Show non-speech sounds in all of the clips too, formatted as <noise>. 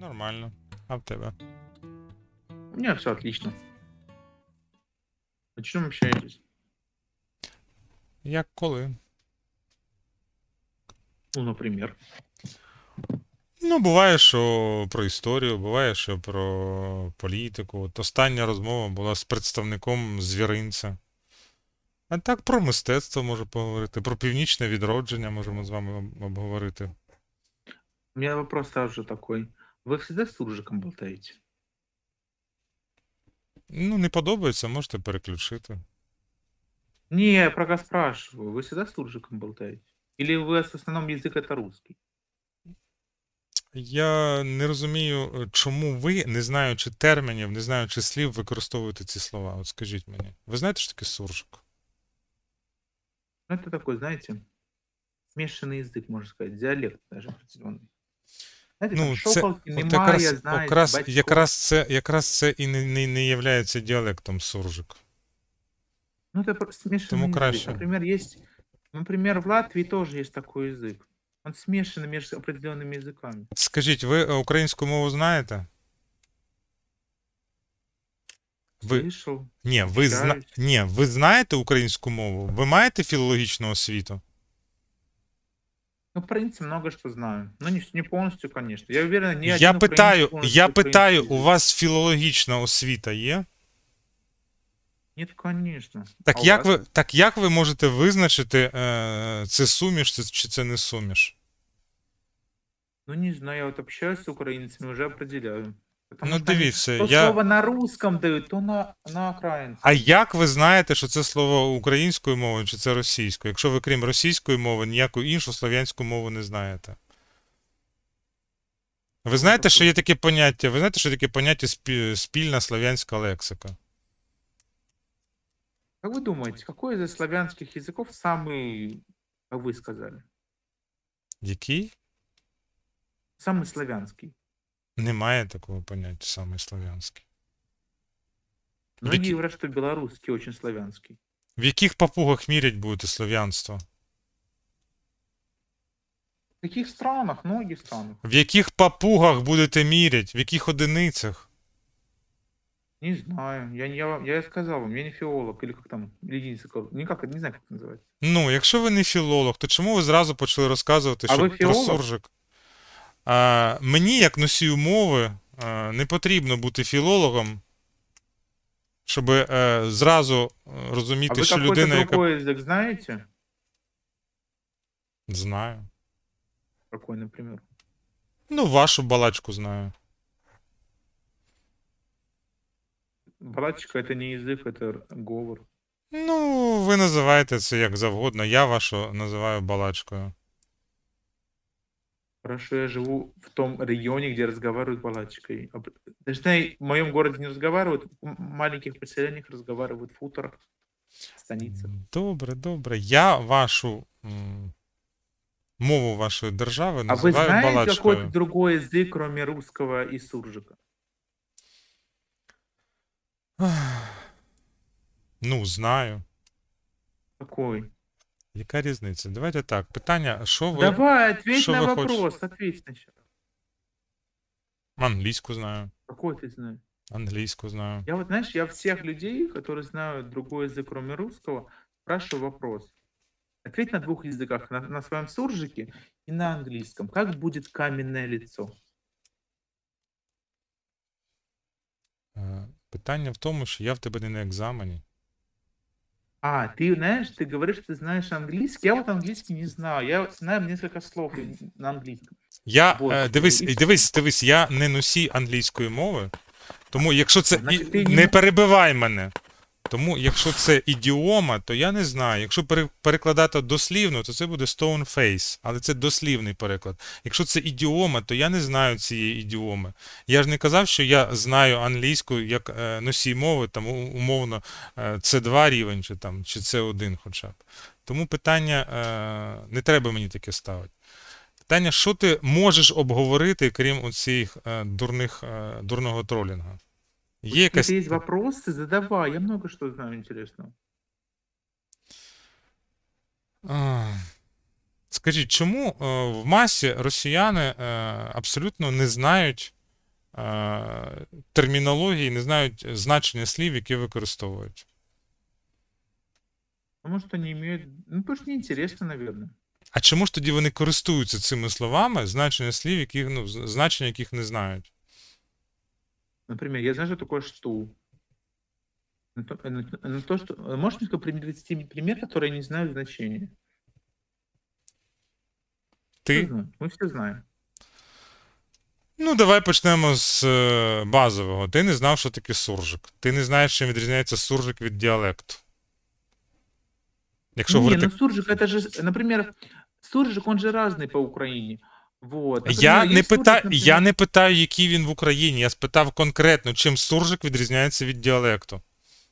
Нормально. А в тебе? У меня все отлично. О чем общаетесь? Як коли? Ну, например. Ну, буває, що про історію, буває, що про політику. От остання розмова була з представником звіринця. А так про мистецтво можу поговорити, про північне відродження можемо з вами обговорити. У меня вопрос сразу такой. Вы всегда с суржиком болтаете? Ну, не подобається, можете переключити. Не, я про вас спрашиваю. Вы всегда с суржиком болтаете? Или у вас в основном язык это русский? Я не розумію, е, чому ви, не знаючи термінів, не знаючи слів, використовуєте ці слова. От скажіть мені. Ви знаєте, що таке суржик? Ну, это такой, знаете, смешанный язык, можно сказать, диалект даже определенный. Знаете, Ну, там це шоколки, от немає, якраз, знаете, якраз, батько. якраз, це, якраз це і не, не, не являється діалектом суржик. Ну, это просто смешанный Тому язык. краще. Например, есть, например, в Латвии тоже есть такой язык. Он смешанный между определенными языками. Скажіть, ви е, українську мову знаєте? Ви, Слышал? ні, ви, зна, общаюсь. ні, ви знаєте українську мову? Ви маєте філологічну освіту? Ну, в принципе, много что знаю. Ну, не, не полностью, конечно. Я уверен, не я один питаю, полностью я питаю, украинский у вас філологічна освіта є? Нет, конечно. Так А у як вас? ви, так як ви можете визначити, е, це суміш це- чи це не суміш? Ну, не знаю, я вот общаюсь с украинцами, уже определяю. Потому Ну, что они дивіться, то я- слово на русском дают, то на, на украинском. А як ви знаєте, що це слово українською мовою чи це російською? Якщо ви крім російської мови, ніяку іншу слов'янську мову не знаєте? Ви знаєте, що є таке поняття? Ви знаєте, що таке поняття спі- спільна слов'янська лексика? Как вы думаете, какой из славянских языков самый, как вы сказали, Який? самый славянский? Немає такого поняття саме слов'янський. Многие Які- говорят, что белорусский очень славянский. В яких папугах мірять будете слов'янство? В каких странах? Многих странах. В яких папугах будете мірять? В яких одиницях? Не знаю. Я, я, я сказал вам, я не филолог, или как там, или язык, никак, не знаю, как это называется. Ну, якщо ви не філолог, то чому ви зразу почали розказувати, А що ви про філолог? суржик? А, мені, як носію мови, а, не потрібно бути філологом, щоб е, зразу е, А розуміти, вы що какой-то людина, яка. другой язык знаете? Знаю. Какой, например? Ну, вашу балачку знаю. Балачка это не язык, это р- говор. Ну, ви називаєте це як завгодно. Я вашу називаю балачкою. Хорошо, я живу в том регионе, где разговаривают балачкой. П- Точнее, в моем городе не разговаривают, в м- маленьких поселениях разговаривают в хуторах, станицах. Добре, добре. Я вашу м, мову вашої держави А вы називаю знаете какой-то балачкою. другой язык, кроме русского и суржика? Ну, знаю. Какой? Яка різниця? Давайте так. Питання, що ви Давай, ответь что на вы вопрос, хочете? ответь сначала. англійську знаю. Какой ты знаешь? Англійську знаю. Я вот, знаешь, я всех людей, которые знают другой язык, кроме русского, спрашиваю вопрос. Ответь на двух языках, на, на своем суржике и на английском. Как будет каменное лицо? Е, Питання в тому, що я в тебе не на екзамені. А, ты знаешь, ты говоришь, ты знаешь английский. Я вот английский не знаю. Я вот знаю несколько слов и- на английском. Я Вот, е, дивись, і- дивись, дивись, я не носій англійської мови. Тому якщо це Значить, і- ти не не- перебивай мене. Тому якщо це ідіома, то я не знаю. Якщо перекладати дослівно, то це буде stone face, але це дослівний переклад. Якщо це ідіома, то я не знаю цієї ідіоми. Я ж не казав, що я знаю англійську як е, носій мови, там умовно е, C2 рівень, чи там чи C1 хоча б. Тому питання е, не треба мені таке ставити. Питання, що ти можеш обговорити, крім оцих дурних, дурного тролінга? Є якась. Если есть вопросы, задавай. Я много что знаю интересного. А, Скажіть, чому е, в масі росіяни е, абсолютно не знають е, термінології, не знають значення слів, які використовують. Потому что не имеют... Ну, потому что неинтересно, наверное. А чому ж тоді вони користуються цими словами, значення слів, яких, ну, значення яких не знають? Например, я знаю, что такое штул. На то, на то- на то, что... Можешь мне привести пример, который я не знаю значения? Ти, Все знают. Мы все знаем. ну, давай почнемо з е, базового. Ти не знав, що таке суржик. Ти не знаєш, чим відрізняється суржик від діалекту. Якщо не, говорити ну суржик, это же, например, суржик, он же разный по Украине. Вот. Я Например, не есть суржик, питаю, например, я не питаю, який він в Україні. Я спитав конкретно, чим суржик відрізняється від діалекту.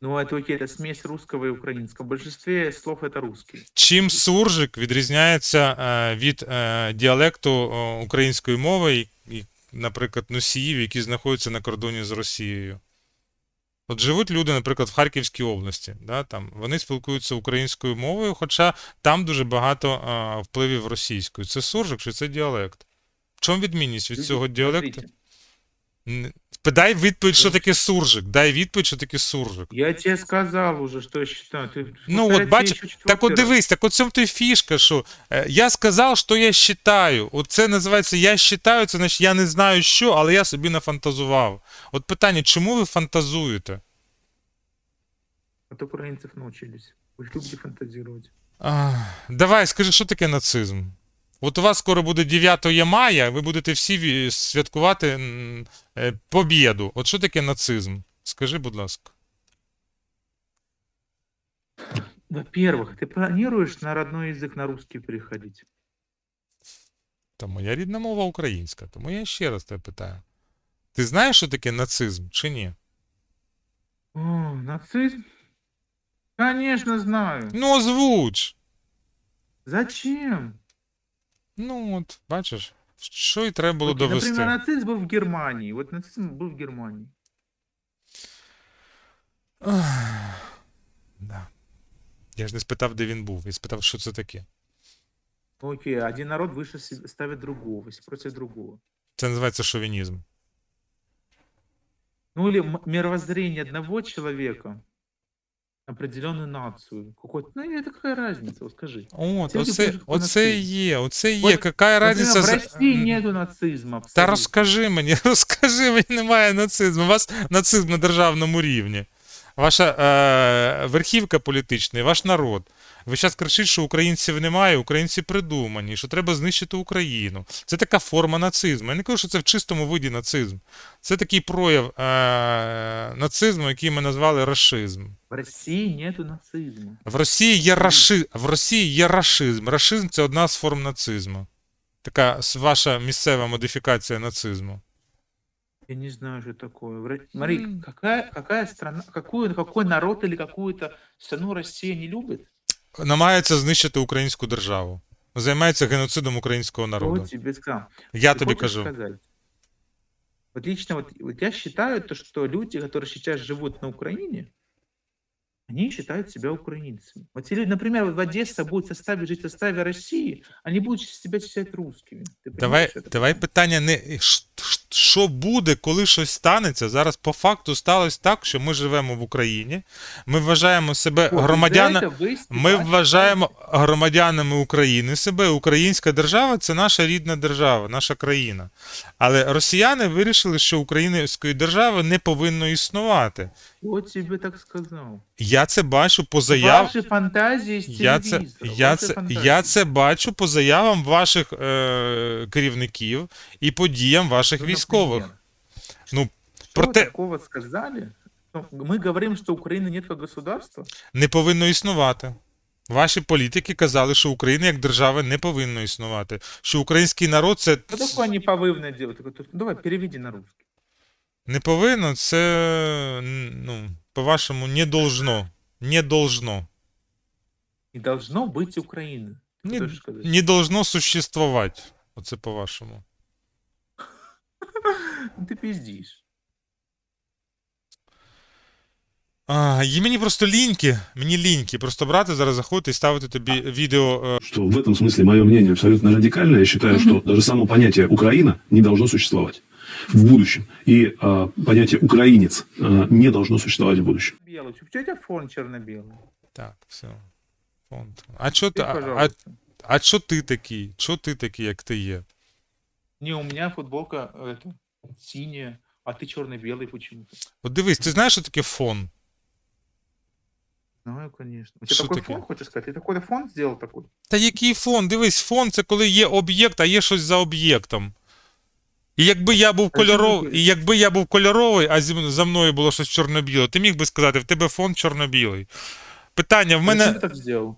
Ну, это окей, это смесь русского и украинского. В большинстве слов это русский. Чим суржик відрізняється е, від е, діалекту е, української мови, і, і, наприклад, носіїв, які знаходяться на кордоні з Росією? От живуть люди, наприклад, в Харківській області, да, там, вони спілкуються українською мовою, хоча там дуже багато а, впливів російської. Це суржик чи це діалект? В чому відмінність від цього діалекту? смотрите, Н- Дай відповідь, що таке суржик. Дай відповідь, що таке суржик. Я тебе сказал уже, что я считаю. Ты Ну, повторяй от бач- себе еще Так от четвертый раз. дивись, так от в цьому то й фішка, що е, я сказав, що я считаю. От це називається я считаю, це значить я не знаю що, але я собі нафантазував. От питання, чому ви фантазуєте? От украинцев научились. Вы ж любите фантазировать. А, давай, скажи, що таке нацизм? От у вас скоро буде 9 мая, ви будете всі ві- святкувати м, е, побєду. От що таке нацизм? Скажи, будь ласка. Во-первых, ты планируешь на родной язык на русский переходить? Та моя рідна мова українська, тому я ще раз тебе питаю. Ти знаєш, що таке нацизм чи ні? О, нацизм? Конечно, знаю. Ну, озвуч. Зачем? Ну, от, бачиш, що і треба було Окей, довести. Например, нацизм был в Германии. Вот нацизм был в Германии. Ах, Да. Я ж не спитав, де він був, я спитав, що це таке. Окей, один народ выше себе- ставит другого, если против другого. Це називається шовінізм. Ну или м- мировоззрение одного человека, определенную нацию. Какой-то, ну это какая разница, вот скажи. От, люди оце, про оце і є, оце і От, є. Яка Например, разниця в России нету нацизма Та абсолютно. розкажи мені, <laughs> розкажи мені, немає нацизму. У вас нацизм на державному рівні. Ваша е, верхівка політична, і ваш народ. Ви зараз кричите, що українців немає, українці придумані, що треба знищити Україну. Це така форма нацизму. Я не кажу, що це в чистому виді нацизм. Це такий прояв е, нацизму, який ми назвали рашизм. В России нету нацизма. В Росії є раши... в Росії є рашизм. Рашизм це одна з форм нацизму. Така ваша місцева модифікація нацизму. Я не знаю, что такое. В Ро- Смотри, М. какая, какая страна, какую, какой народ или какую-то страну Россия не любит? намагається знищити українську державу. Займається геноцидом українського народу. Кто тебе сказал? Я Ты тобі хочешь кажу. сказать? Вот лично вот, вот я считаю, то, что люди, которые сейчас живут на Украине, они считают себя украинцами. Вот если, например, вот в Одесса будет в составе, жить в составе России, они будут себя считать русскими. Ты Давай, понимаешь это? давай питання не ш- ш- що буде, коли щось станеться. Зараз по факту сталося так, що ми живемо в Україні. Ми вважаємо себе громадянами. Ми вважаємо громадянами України себе. Українська держава це наша рідна держава, наша країна. Але росіяни вирішили, що української держави не повинно існувати. Кто тебе так сказал? Я це бачу по заяв. Ваши фантазии с Я це, я, це, я це бачу по заявам ваших е, керівників і по діям ваших Ну, військових. например. Ну, Что проте такого сказали? Ну, Мы говорим, что Украины нет как государства. не повинно існувати. Ваші політики казали, що Україна як держава не повинна існувати. Що український народ це Что такое неповывное дело? Такое, то- ну, Давай, переведи на русский. не повинно, це, м, ну, по-вашому, не должно. Не должно. Не должно быть Украины. Ты Не, хочешь сказать? не должно существувати. Оце по-вашому. Ну, Ты пиздишь. А, і мені просто ліньки, мені ліньки просто брати зараз заходити і ставити тобі відео. е, что в этом смысле мое мнение абсолютно радикальное. Я считаю, что даже само понятие Украина не должно существовать в будущем. И а, понятие украинец а, не должно существовать в будущем. Белый. Чё у тебя фон черно-белый? Так, все. Фонд. А чо ти, Ты, а, а, пожалуйста. а чо ти такий? Чо ти такий, як ти є? Не, у меня футболка э, это, синяя, а ты черно-белый почему-то. От дивись, ти знаєш, що таке фон? Знаю, конечно. У тебя Что такой такое? фон, хочешь сказать? Ты такой фон сделал такой? Та який фон? Дивись, фон це коли є об'єкт, а є щось за об'єктом. І якби я був А чому кольоровий, ти- і якби я був кольоровий, а зі- за мною було щось чорно-біле, ти міг би сказати, в тебе фон чорно-білий. Питання: в Зачем мене, ты так сделал?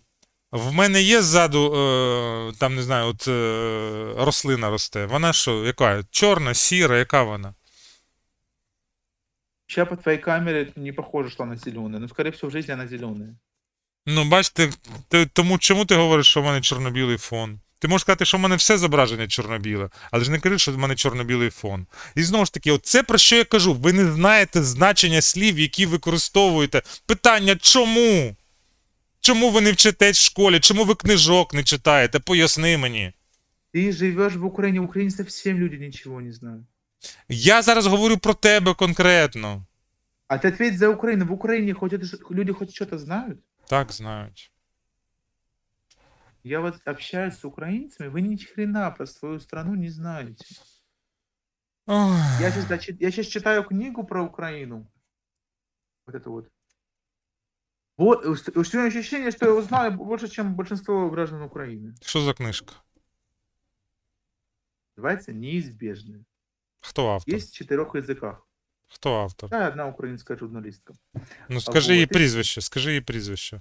В мене є ззаду, е, там не знаю, от е, рослина росте. Вона що, яка? Чорна, сіра, яка вона? Сейчас по твоей камере не похоже, что она зеленая, но скорее всего в жизни она зеленая. Ну, бачите, ти, тому чому ти говориш, що в мене чорно-білий фон? Ти можеш сказати, що в мене все зображення чорно-біле, але ж не кажи, що в мене чорно-білий фон. І знову ж таки, це про що я кажу. Ви не знаєте значення слів, які використовуєте. Питання чому? Чому ви не вчитесь в школі? Чому ви книжок не читаєте? Поясни мені. Ты живешь в Украине, в Украине совсем люди ничего не знают. Я зараз говорю про тебе конкретно. А ты ответь за Украину. В Украине хоть это, ж- люди хоть что-то знают? Так, знають. Я вот общаюсь с украинцами, вы ни хрена про свою страну не знаете. Ой. Я сейчас, я сейчас читаю книгу про Украину. Вот это вот. Вот, у меня ощущение, что я узнаю больше, чем большинство граждан Украины. Що за книжка? Называется «Неизбежное». Хто автор? Есть в четырех языках. Хто автор? Да, одна украинская журналистка. Ну скажи вот, її і- прізвище, скажи її прізвище.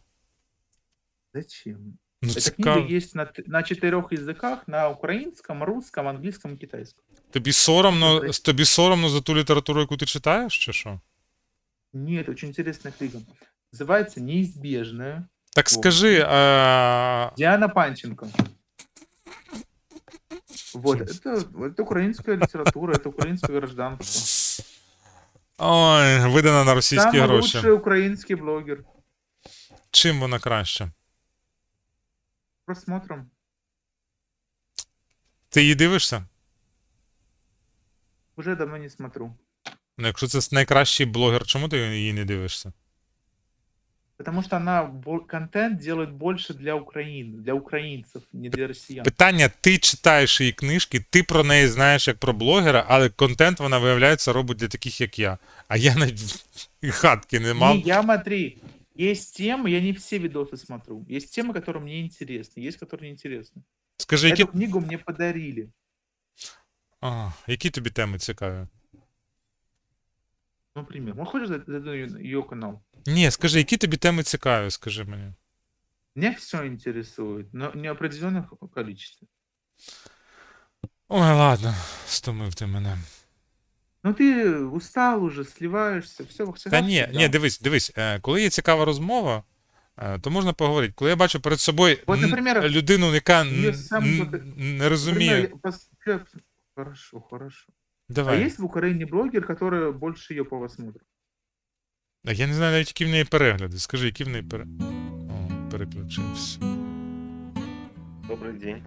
Зачем? Ну, Эта цікаво. книга есть на, т- на четырех языках, на украинском, русском, английском и китайском. Тобі соромно, Добре. тобі соромно за ту літературу, яку ти читаєш, чи що? Нет, очень интересная книга. Называется «Неизбежное». Так О. скажи, а... Диана Панченко. Вот, это, это украинская литература, это украинское гражданство. ой, видана на російські Самый гроші. лучший украинский блогер. Чим вона краще? Просмотром. Ти її дивишся? Уже давно не смотрю. Ну, якщо це найкращий блогер, чому ти її не дивишся? Потому что она бо- контент делает больше для Украины, для украинцев, не для россиян. Питання: ти читаєш її книжки, ти про неї знаєш як про блогера, але контент вона, виявляється, робить для таких, як я. А я навіть <laughs> і хатки не мав. Не, я смотри, есть темы, я не все видосы смотрю. Есть темы, которые мне интересны, есть, которые не интересны. Скажи, які, Эту книгу мне подарили. а, які тобі теми цікаві? Ну, Например, может, хочешь зайду ее канал? Ні, скажи, які тобі теми цікаві, скажи мені. Меня все интересует, но не определенных количестве. Ой, ладно, стомив ти мене. Ну ты устал уже, сливаешься, все, все. Та ні, ні, дивись, дивись, е, коли є цікава розмова, е, то можна поговорити. Коли я бачу перед собою От, н- наприклад, людину, яка сам не розуміє. Хорошо, хорошо. А есть в Украине блогер, который больше ее по смотрит? А Я не знаю навіть, які в неї перегляди. Скажи, які в неї перегляди. О, переключився. Добрый день.